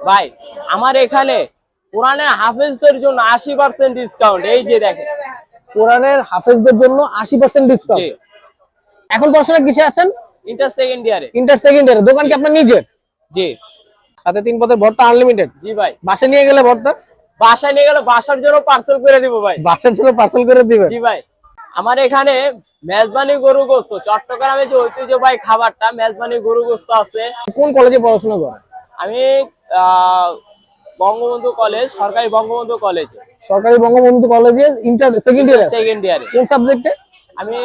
ভাই আমার এখানে কোরআনের হাফেজদের জন্য আশি পার্সেন্ট ডিসকাউন্ট এই যে দেখেন। কোরআনের হাফেজদের জন্য আশি পার্সেন্ট ডিসকাউন্ট এখন পড়াশোনা কিসে আছেন? ইন্টার সেকেন্ড ইয়ারে ইন্টার সেকেন্ড ইয়ারে দোকান কি আপনার নিজের? জি। সাথে তিন পদের ভর্তা আনলিমিটেড জি ভাই। বাসে নিয়ে গেলে ভর্তা? বাসায় নিয়ে গেলে বাসার জন্য পার্সেল করে দিব ভাই। বাসার ছিল পার্সেল করে দিবেন? জি ভাই। আমার এখানে মেজবানি গরু গোস্ত চট্টগ্রামে যে ঐতিহ্যবাহী খাবারটা মেজবানি গরু গোস্ত আছে। কোন কলেজে পড়াশোনা করেন? আমি বঙ্গবন্ধু কলেজ সরকারি বঙ্গবন্ধু কলেজ। সরকারি বঙ্গবন্ধু কলেজে ইন্টার সেকেন্ড ইয়ারে সেকেন্ড ইয়ারে কোন সাবজেক্টে আমি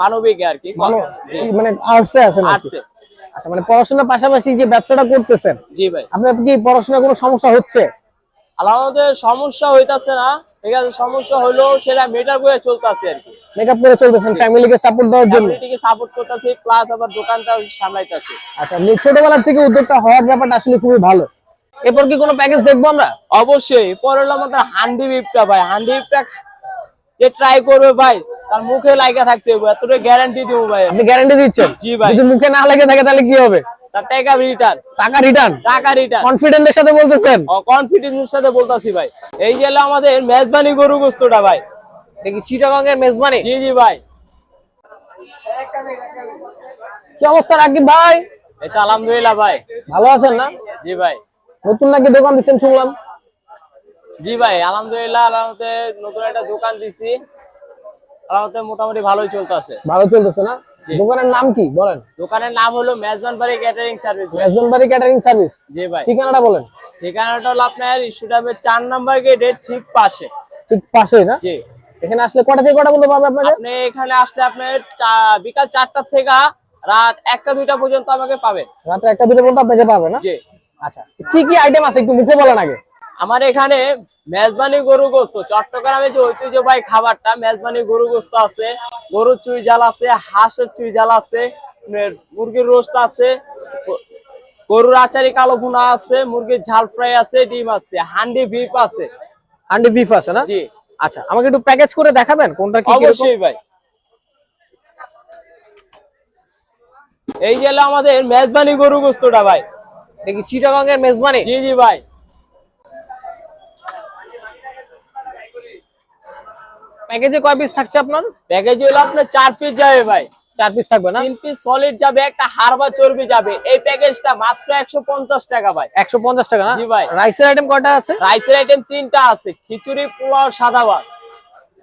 মানবিক আর কি। মানে আর্টসে আছেন আর্টসে আচ্ছা মানে পড়াশোনার পাশাপাশি যে ব্যবসাটা করতেছেন জি ভাই। আপনার কি পড়াশোনার কোনো সমস্যা হচ্ছে? আমাদের সমস্যা হইতাছে না। ঠিক আছে সমস্যা হলেও সেটা মেটার বয়ে চলতেছে আর কি। মেকআপ করে চলতেছেন ফ্যামিলিকে সাপোর্ট দেওয়ার জন্য? কমিউনিটিকে সাপোর্ট করতেছি প্লাস আবার দোকানটা সামলাইতেছি। আচ্ছা আপনি ছোটবেলা থেকে উদ্যোক্তা হওয়ার ব্যাপারটা আসলে খুবই ভালো। এরপর কি কোনো প্যাকেজ দেখব আমরা? অবশ্যই। পরে হলো আমাদের হান্ডি বিপটা ভাই। হান্ডি বিপটা যে ট্রাই করবে ভাই তার মুখে লাগা থাকতে হবে। এতটা গ্যারান্টি দিব ভাই। আপনি গ্যারান্টি দিচ্ছেন? জি ভাই। যদি মুখে না লেগে থাকে তাহলে কি হবে? টাকা রিটার্ন টাকা রিটার্ন টাকা রিটার্ন সাথে বলতেছেন? কনফিডেন্সের সাথে বলতাছি ভাই। এই যে হলো আমাদের মেজবানি গরু গোস্তটা ভাই। দেখি চিটাগং এর মেজবানি? জি জি ভাই। কি অবস্থা রাকিব ভাই? এটা আলহামদুলিল্লাহ ভাই। ভালো আছেন না? জি ভাই। নতুন নাকি দোকান দিচ্ছেন শুনলাম? জি ভাই আলহামদুলিল্লাহ আলহামতে নতুন একটা দোকান দিছি। আলহামতে মোটামুটি ভালোই চলতেছে। ভালো চলতেছে না? দোকানের নাম কি বলেন? দোকানের নাম হলো Mezban Bari catering service Mezbanbari catering service জি ভাই। ঠিকানাটা বলেন। ঠিকানাটা হলো আপনার ইস্যুটামের চার নাম্বার গেটের ঠিক পাশে। ঠিক পাশেই না? জি। এখানে আসলে কটা থেকে কটা পর্যন্ত পাবে আপনাকে? আপনি এখানে আসলে আপনার চা- বিকাল চারটা থেকে রাত একটা দুইটা পর্যন্ত আমাকে পাবেন। রাত্রে একটা দুটো পর্যন্ত আপনাকে পাবে না? জি। আচ্ছা কি কি আইটেম আছে একটু মুখে বলেন আগে? আমার এখানে মেজবানি গরু গোস্ত চট্টগ্রামে যে ঐতিহ্যবাহী খাবারটা মেজবানি গরু গোস্ত আছে গরুর চুই জাল আছে হাঁসের চুই জাল আছে মুরগির রোস্ট আছে গরুর আচারি কালো ভুনা আছে মুরগির ঝাল ফ্রাই আছে ডিম আছে হান্ডি বিপ আছে। হান্ডি বিফ আছে না? জি। আচ্ছা আমাকে একটু প্যাকেজ করে দেখাবেন কোনটা কি? অবশ্যই ভাই। এই হলো আমাদের মেজবানি গরু গোস্তটা ভাই। দেখি চিটাগং এর মেজবানি। জি জি ভাই। প্যাকেজে কয় পিস থাকছে আপনার? প্যাকেজ হলো আপনার চার পিস যাবে ভাই। চার পিস থাকবে না? তিন পিস সলিড যাবে একটা হাড় বা চর্বি যাবে। এই প্যাকেজটা মাত্র একশো পঞ্চাশ টাকা ভাই। একশো পঞ্চাশ টাকা না? জি ভাই। রাইসের আইটেম কয়টা আছে? রাইসের আইটেম তিনটা আছে। খিচুড়ি পোলাও সাদা ভাত।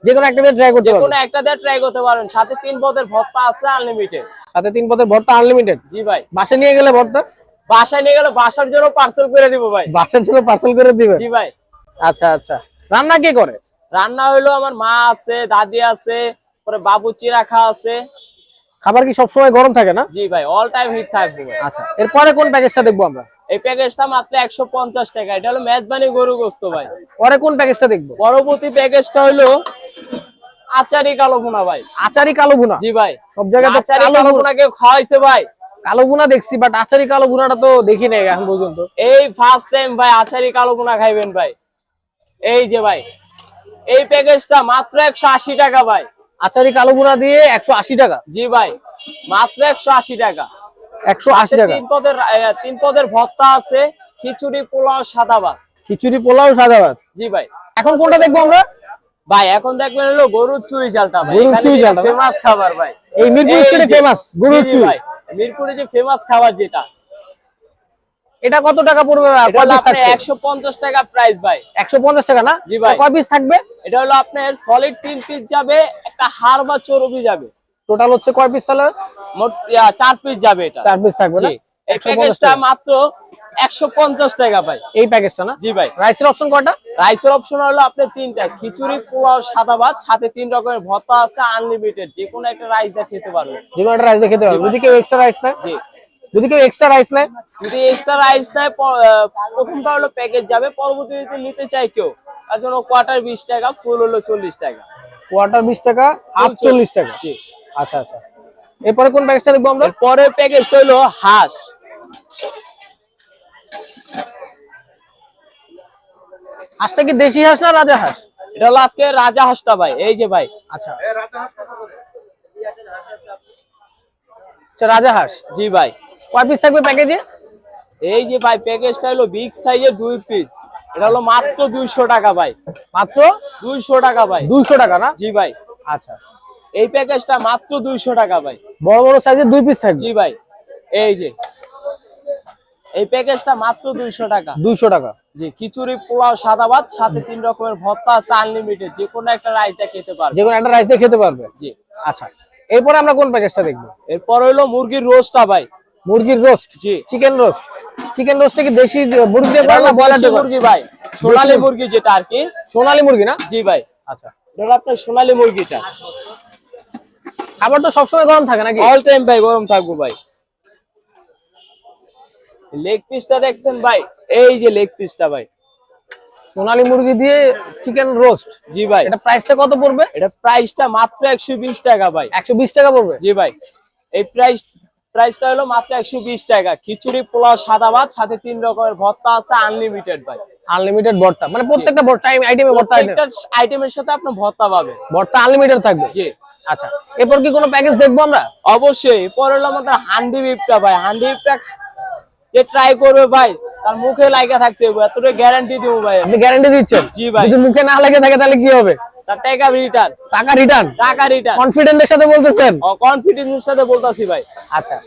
যে কোনো একটা ট্রাই করতে যে পারবেন। কোনো একটা দিয়ে ট্রাই করতে পারেন। সাথে তিন পদের ভর্তা আছে আনলিমিটেড সাথে তিন পদের ভর্তা আনলিমিটেড জি ভাই। বাসে নিয়ে গেলে ভর্তা? বাসায় নিয়ে গেলে বাসার জন্য পার্সেল করে দিব ভাই। বাসার জন্য পার্সেল করে দিবে জি ভাই। আচ্ছা আচ্ছা। রান্না কে করে? রান্না হইল আমার মা আছে দাদি আছে পরে বাবুচি রাখা আছে। খাবার কি সবসময় গরম থাকে না? জি ভাই অল টাইম হিট থাকবে আচ্ছা এরপরে কোন প্যাকেজটা দেখব আমরা? এই প্যাকেজটা মাত্র একশো পঞ্চাশ টাকা। এটা হলো মেজবানি গরু গোস্ত ভাই। পরে কোন প্যাকেজটা দেখব? পরবর্তী প্যাকেজটা হলো আচারি কালো ভুনা ভাই। আচারি কালো বুনা জি ভাই। সব জায়গায় তো আচারি কালো ভুনা- ভুনা কেউ খাওয়াইছে ভাই। কালো বুনা দেখছি বাট আচারি কালো বুনাটা তো দেখি নাই এখন পর্যন্ত। এই ফার্স্ট টাইম ভাই আচারি কালো ভুনা খাইবেন ভাই। এই যে ভাই এই প্যাকেজটা মাত্র একশো আশি টাকা ভাই। আচারি কালো বুনা দিয়ে একশো আশি টাকা? জি ভাই মাত্র একশো আশি টাকা। একশো আশি টাকা? তিন পদের তিন পদের ভর্তা আছে খিচুড়ি পোলাও সাদা ভাত। খিচুড়ি পোলাও সাদা ভাত? জি ভাই। এখন কোনটা দেখব আমরা? ভাই এখন দেখবেন হলো গরুর চুই জালটা ভাই। গরুর চুই ফেমাস খাবার ভাই। এই মিরপুর স্টেটে ফেমাস গরুর চুই। ভাই। মিরপুরে যে ফেমাস খাবার যেটা এটা কত টাকা পড়বে একশো পঞ্চাশ টাকা প্রাইস ভাই। একশো পঞ্চাশ টাকা না? জি ভাই। কয় পিস থাকবে? এটা হলো আপনার সলিড তিন পিস যাবে একটা হাড় বা চর্বি যাবে। টোটাল হচ্ছে কয় পিস তাহলে? মোট চার পিস যাবে এটা। চার পিস থাকবে এই প্যাকেজটা মাত্র একশো পঞ্চাশ টাকা ভাই। এই প্যাকেজটা না? জি ভাই। রাইসের অপশন কয়টা? রাইসের অপশন হলো আপনার তিনটা। খিচুড়ি পোলাও সাদা ভাত সাথে তিন রকমের ভর্তা আছে আনলিমিটেড যে কোনো একটা রাইস দিয়ে খেতে পারবেন। যে কোনো একটা রাইস দিয়ে খেতে পারবে যদি কেউ এক্সট্রা রাইস নেয়? জি। যদি কেউ এক্সট্রা রাইস নেয়? যদি এক্সট্রা রাইস নেয় প্রথমটা হলো প্যাকেজ যাবে। পরবর্তীতে নিতে চাই কেউ তার জন্য কোয়ার্টার বিশ টাকা ফুল হলো চল্লিশ টাকা। কোয়ার্টার বিশ টাকা হাফ চল্লিশ টাকা। জি। আচ্ছা আচ্ছা। এরপরে কোন প্যাকেজটা দেখব আমরা? পরের প্যাকেজটা হলো হাঁস। হাঁসটা কি দেশি হাঁস না রাজা হাঁস? এটা হলো আজকে রাজা হাঁসটা ভাই এই যে ভাই। আচ্ছা। আচ্ছা রাজা হাঁস? জি ভাই। কয় পিস থাকবে প্যাকেজে এই যে ভাই প্যাকেজটা হলো বিগ সাইজের দুই পিস এটা হলো মাত্র দুইশো টাকা ভাই। মাত্র? দুইশো টাকা ভাই। দুইশো টাকা না? জি ভাই। আচ্ছা। এই প্যাকেজটা মাত্র দুইশো টাকা ভাই। বড় বড় সাইজের দুই পিস থাকবে? জি ভাই। এই যে। এই প্যাকেজটা মাত্র দুইশো টাকা। দুইশো টাকা। জি খিচুড়ি পোলাও সাদা ভাত সাথে তিন রকমের ভর্তা আছে আনলিমিটেড যে কোনো একটা রাইসটা খেতে পারবে। যে কোনো একটা রাইস দিয়ে খেতে পারবে? জি। আচ্ছা এরপরে আমরা কোন প্যাকেজটা দেখব? এরপর হইল মুরগির রোস্টটা ভাই। মুরগির রোস্ট জি। চিকেন রোস্ট চিকেন রোস্টটা কি দেশি মুরগি দিয়ে এটা করে না হলো ব্রয়লার দিয়ে মুরগি ভাই সোনালী মুরগি যেটা আর কি। সোনালী মুরগি না? জি ভাই। আচ্ছা। এটা আপনার সোনালী মুরগিটা। খাবার তো সবসময় গরম থাকে নাকি? অল টাইম ভাই গরম থাকব ভাই। লেগ পিসটা দেখছেন ভাই? এই যে লেগ পিসটা ভাই। সোনালী মুরগি দিয়ে চিকেন রোস্ট জি ভাই। এটা প্রাইসটা কত পড়বে? এটা প্রাইসটা মাত্র একশো বিশ টাকা ভাই। একশো বিশ টাকা পড়বে? জি ভাই। এই প্রাইস প্রাইসটা হলো মাত্র একশো বিশ টাকা। খিচুড়ি পোলাও সাদা ভাত সাথে তিন রকমের ভর্তা আছে আনলিমিটেড ভাই। আনলিমিটেড ভর্তা। মানে প্রত্যেকটা ভর্তা আইটেমে ভর্তা। প্রত্যেকটা আইটেমের সাথে আপনার ভর্তা পাবে ভর্তা আনলিমিটেড থাকবে? জি। আচ্ছা। এরপর কি কোনো প্যাকেজ দেখব আমরা? অবশ্যই। পরে হলো আমাদের হান্ডি বিপটা ভাই। হান্ডি বিপটা যে ট্রাই করবে ভাই তার মুখে লাগা থাকতে হবে এতটা গ্যারান্টি দেবো ভাই। আপনি গ্যারান্টি দিচ্ছেন? জি ভাই। যদি মুখে না লেগে থাকে তাহলে কি হবে? তার টাকা রিটার্ন টাকা রিটার্ন টাকা রিটার্ন কনফিডেন্টের সাথে বলতেছেন? কনফিডেন্সের সাথে বলতাছি ভাই। আচ্ছা।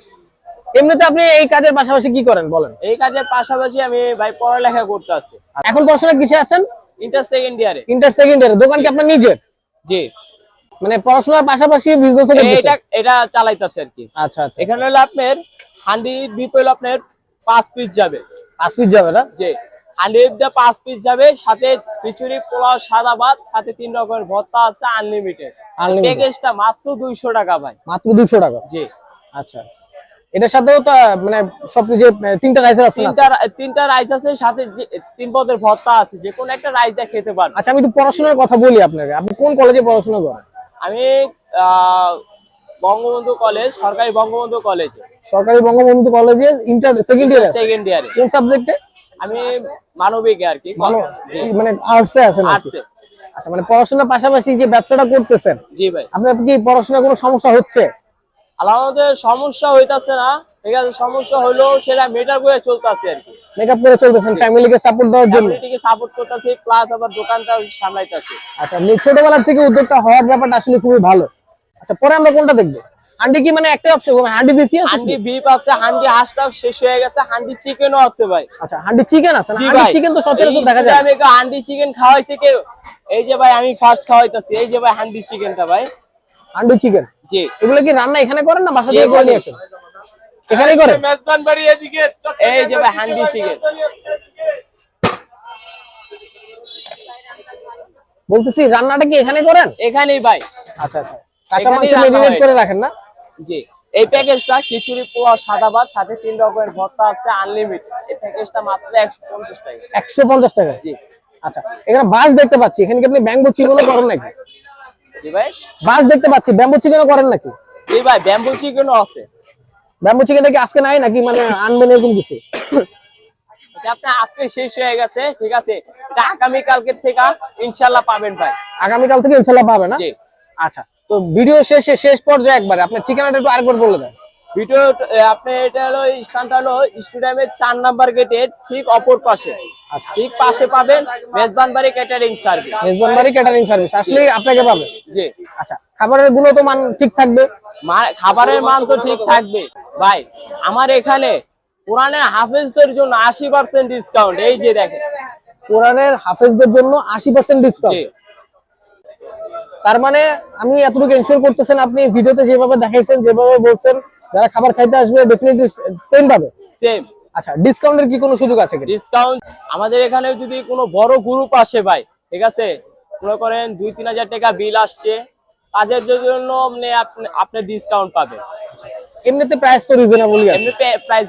এমনিতে আপনি এই কাজের পাশাপাশি কি করেন বলেন? এই কাজের পাশাপাশি আমি ভাই পড়ালেখা করতে আছি। এখন পড়াশোনা কিসে আছেন? ইন্টার সেকেন্ড ইয়ারে ইন্টার সেকেন্ড ইয়ারে দোকান কি আপনার নিজের? জি। মানে পড়াশোনার পাশাপাশি বিজনেস এটা এটা চালাইতাছে আর কি। আচ্ছা আচ্ছা। এখানে হলো আপনার হান্ডি বিপ হলো আপনার পাঁচ পিস যাবে। পাঁচ পিস যাবে না? যে হান্ডি বিপ দিয়ে পাঁচ পিস যাবে সাথে খিচুড়ি পোলাও সাদা ভাত সাথে তিন রকমের ভর্তা আছে আনলিমিটেড প্যাকেজটা মাত্র দুইশো টাকা ভাই। মাত্র দুশো টাকা? জি। আচ্ছা আচ্ছা। এটার সাথেও তো মানে সব যে তিনটা অপশন আছে। তিনটা তিনটা রাইস আছে সাথে তিন পদের ভর্তা আছে যে কোনো একটা রাইস দিয়ে খেতে পারবে আচ্ছা আমি একটু পড়াশোনার কথা বলি আপনাকে। আপনি কোন কলেজে পড়াশোনা করেন? আমি আহ, বঙ্গবন্ধু কলেজ সরকারি বঙ্গবন্ধু কলেজ। সরকারি বঙ্গবন্ধু কলেজে ইন্টার সেকেন্ড ইয়ারে সেকেন্ড ইয়ারে কোন সাবজেক্টে আমি মানবিক আর কি মানে আর্টসে আছেন আর আর্টসে আচ্ছা মানে পড়াশোনার পাশাপাশি যে ব্যবসাটা করতেছেন জি ভাই। আপনার কি পড়াশোনার কোনো সমস্যা হচ্ছে? আমাদের সমস্যা হইতাছে না ঠিক আছে সমস্যা হলেও সেটা মেটার করে চলতেছে আর কি। মেকআপ করে চলতেছেন ফ্যামিলিকে সাপোর্ট দেওয়ার জন্য? ফ্যামিলিটিকে সাপোর্ট করতেছি প্লাস আবার দোকানটা সামলাইতেছি। আচ্ছা আপনি ছোটবেলা থেকে উদ্যোক্তা হওয়ার ব্যাপারটা আসলে খুবই ভালো। আচ্ছা পরে আমরা কোনটা দেখব? হান্ডি কি মানে একটা অপশন হান্ডি বেশি আছে হান্ডি বিপ আছে হান্ডি হাঁসটাও শেষ হয়ে গেছে হান্ডি চিকেনও আছে ভাই। আচ্ছা হান্ডি চিকেন আছে হান্ডি চিকেন তো সচরাচর এই দেখা যায়। আমি একটা হান্ডি চিকেন খাওয়াইছি কেউ? এই যে ভাই আমি ফার্স্ট খাওয়াইতাছি। এই যে ভাই হান্ডি চিকেনটা ভাই। হান্ডি চিকেন জি। এগুলো কি রান্না এখানে করেন না বাসা থেকে করে নিয়ে। আসেন? এখানেই করেন? মেজবান বাড়ি এদিকে এই যে ভাই হান্ডি চিকেন বলতেছি রান্নাটা কি এখানে করেন? এখানেই ভাই। আচ্ছা আচ্ছা। কাঁচা মাংস মেরিনেট করে রাখেন না? জি। এই প্যাকেজটা খিচুড়ি পোয়া সাদা ভাত সাথে তিন রকমের ভর্তা আছে আনলিমিটেড এই প্যাকেজটা মাত্র একশো পঞ্চাশ টাকা। একশো পঞ্চাশ টাকা? জি। আচ্ছা এখানে বাস দেখতে পাচ্ছি। এখানে কি আপনি ব্যাম্বো চিকেনও করেন নাকি? জি ভাই। বাস দেখতে পাচ্ছি। ব্যাম্বো চিকেনও করেন নাকি? জি ভাই ব্যাম্বু চিকেনও আছে। ব্যাম্বো চিকেনটা কি আজকে নাই নাকি? মানে আনবেন এরকম কিছু? আপনার আজকে শেষ হয়ে গেছে ঠিক আছে? এটা আগামী কালকের থেকে ইনশাল্লাহ পাবেন ভাই। আগামীকাল থেকে ইনশাল্লাহ পাবে না? জি। আচ্ছা তো ভিডিও শেষে শেষ পর্যায়ে একবার আপনার ঠিকানাটা একটু আরেকবার বলে দেন। ভিডিও আপনি এটা হলো স্থানটা হলো স্টেডিয়ামের চার নাম্বার গেটের ঠিক অপর পাশে। আচ্ছা। ঠিক পাশে পাবেন মেজবানবাড়ি ক্যাটারিং সার্ভিস মেজবান বাড়ি ক্যাটারিং সার্ভিস আসলেই আপনাকে পাবে। জি। আচ্ছা খাবারের গুণগত মান ঠিক থাকবে? খাবারের মান তো ঠিক থাকবে। ভাই আমার এখানে কোরআনের হাফেজদের জন্য আশি পার্সেন্ট ডিসকাউন্ট এই যে দেখেন। কোরআনের হাফেজদের জন্য আশি পার্সেন্ট ডিসকাউন্ট তার মানে আমি এতটুকু এনশিওর করতেছেন আপনি ভিডিওতে যেভাবে দেখাইছেন যেভাবে বলছেন যারা খাবার খাইতে আসবে ডেফিনেটলি সেম পাবে সেম আচ্ছা ডিসকাউন্টের কি কোনো সুযোগ আছে ডিসকাউন্ট আমাদের এখানে যদি কোনো বড় গ্রুপ আসে ভাই ঠিক আছে? মনে করেন দুই তিন হাজার টাকা বিল আসছে তাদের জন্য মানে আপনি আপনি ডিসকাউন্ট পাবেন। এমনিতে প্রাইস তো রিজনেবলই আছে। এমনি প্রাইস